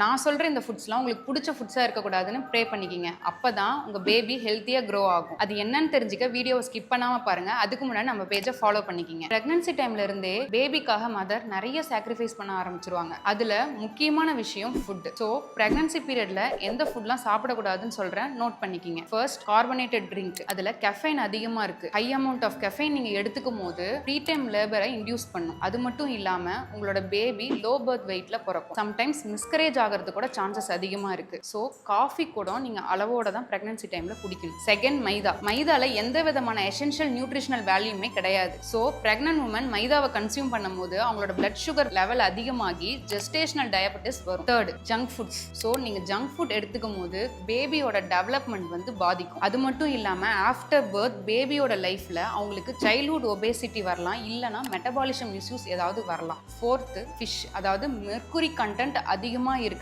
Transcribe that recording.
நான் சொல்ற இந்த ஃபுட்ஸ்லாம் உங்களுக்கு பிடிச்ச ஃபுட்ஸா இருக்கக்கூடாதுன்னு ப்ரே பண்ணிக்கிங்க. அப்பதான் உங்க பேபி ஹெல்த்தியா க்ரோ ஆகும். அது என்னன்னு தெரிஞ்சுக்க வீடியோவை ஸ்கிப் பண்ணாம பாருங்க. அதுக்கு முன்னாடி நம்ம பேஜை ஃபாலோ பண்ணிக்கிங்க. பிரெக்னன்சி டைம்ல இருந்தே பேபிக்காக மதர் நிறைய சாக்ரிஃபைஸ் பண்ண ஆரம்பிச்சிருவாங்க. அதுல முக்கியமான விஷயம் ஃபுட் ஸோ பிரெக்னன்சி பீரியட்ல எந்த ஃபுட்லாம் சாப்பிடக்கூடாதுன்னு சொல்றேன் நோட் பண்ணிக்கிங்க. ஃபர்ஸ்ட் கார்பனேட்டட் ட்ரிங்க் அதுல கெஃபைன் அதிகமா இருக்கு. ஹை அமௌண்ட் ஆஃப் கெஃபைன் நீங்க எடுத்துக்கும் போது ப்ரீ டைம் லேபரை இன்டியூஸ் பண்ணும். அது மட்டும் இல்லாம உங்களோட பேபி லோ பர்த் வெயிட்ல பிறக்கும். சம்டைம்ஸ் மிஸ்கரேஜ் ஆகிறது கூட சான்சஸ் அதிகமாக இருக்குது ஸோ காஃபி கூட நீங்கள் அளவோட தான் ப்ரெக்னன்சி டைமில் குடிக்கணும். செகண்ட் மைதா. மைதாவில் எந்த விதமான எசென்ஷியல் நியூட்ரிஷனல் வேல்யூமே கிடையாது. ஸோ ப்ரெக்னன்ட் உமன் மைதாவை கன்சியூம் பண்ணும்போது அவங்களோட பிளட் சுகர் லெவல் அதிகமாகி ஜெஸ்டேஷனல் டயபெட்டிஸ் வரும். தேர்ட் ஜங்க் ஃபுட்ஸ் ஸோ நீங்கள் ஜங்க் ஃபுட் எடுத்துக்கும் போது பேபியோட டெவலப்மெண்ட் வந்து பாதிக்கும். அது மட்டும் இல்லாமல் ஆஃப்டர் பர்த் பேபியோட லைஃப்பில் அவங்களுக்கு சைல்ட்ஹுட் ஒபேசிட்டி வரலாம். இல்லைனா மெட்டபாலிசம் இஷ்யூஸ் ஏதாவது வரலாம். ஃபோர்த்து ஃபிஷ் அதாவது மெர்க்குரி கண்டென்ட் அதிகமாக இருக்கு.